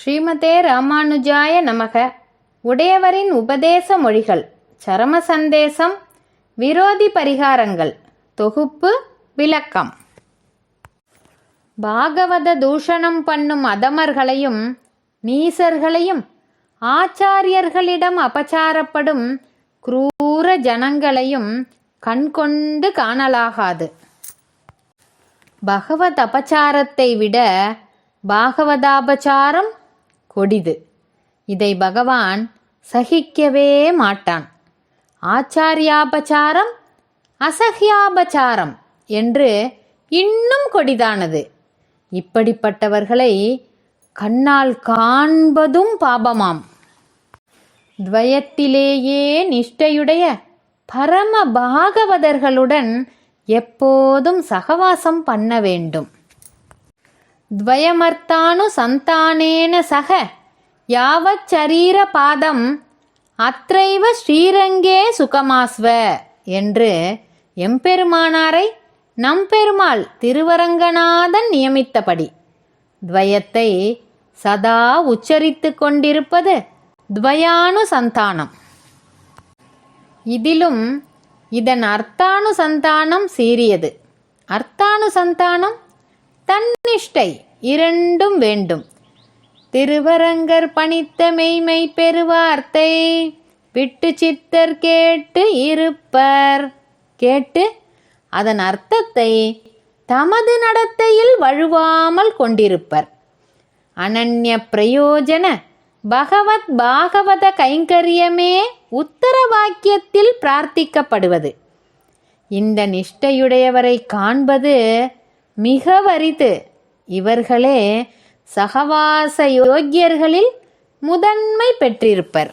ஸ்ரீமதே ராமானுஜாய நமக. உடையவரின் உபதேச மொழிகள் சரம சந்தேசம் விரோதி பரிகாரங்கள் தொகுப்பு விளக்கம். பாகவத தூஷணம் பண்ணும் அதமர்களையும் நீசர்களையும் ஆச்சாரியர்களிடம் அபச்சாரப்படும் குரூர ஜனங்களையும் கண்கொண்டு காணலாகாது. பகவத் அபச்சாரத்தை விட பாகவதாபச்சாரம் கொடிது. இதை பகவான் சகிக்கவே மாட்டான். ஆச்சாரியாபச்சாரம் அசஹ்யாபச்சாரம் என்று இன்னும் கொடிதானது. இப்படிப்பட்டவர்களை கண்ணால் காண்பதும் பாபமாம். துவயத்திலேயே நிஷ்டையுடைய பரம பாகவதர்களுடன் எப்போதும் சகவாசம் பண்ண வேண்டும். துவயமர்த்தானு சந்தானேன சக யாவத் சரீர பாதம் அத்தைவ ஸ்ரீரங்கே சுகமாஸ்வ என்று எம்பெருமானாரை நம்பெருமாள் திருவரங்கநாதன் நியமித்தபடி. துவயத்தை சதா உச்சரித்து கொண்டிருப்பது துவயானு சந்தானம் இதிலும் இதன் அர்த்தானு சந்தானம் சீரியது அர்த்தானு சந்தானம் தன்னிஷ்டை இரண்டும் வேண்டும். திருவரங்கர் பணித்த மெய்மை பெறுவார்த்தை விட்டு சித்தர் கேட்டு இருப்பர். கேட்டு அதன் அர்த்தத்தை தமது நடத்தையில் வழுவாமல் கொண்டிருப்பர். அனன்ய பிரயோஜன பகவத் பாகவத கைங்கரியமே உத்தர வாக்கியத்தில் பிரார்த்திக்கப்படுவது. இந்த நிஷ்டையுடையவரை காண்பது மிக வரிது. இவர்களே சகவாச யோக்கியர்களில் முதன்மை பெற்றிருப்பர்.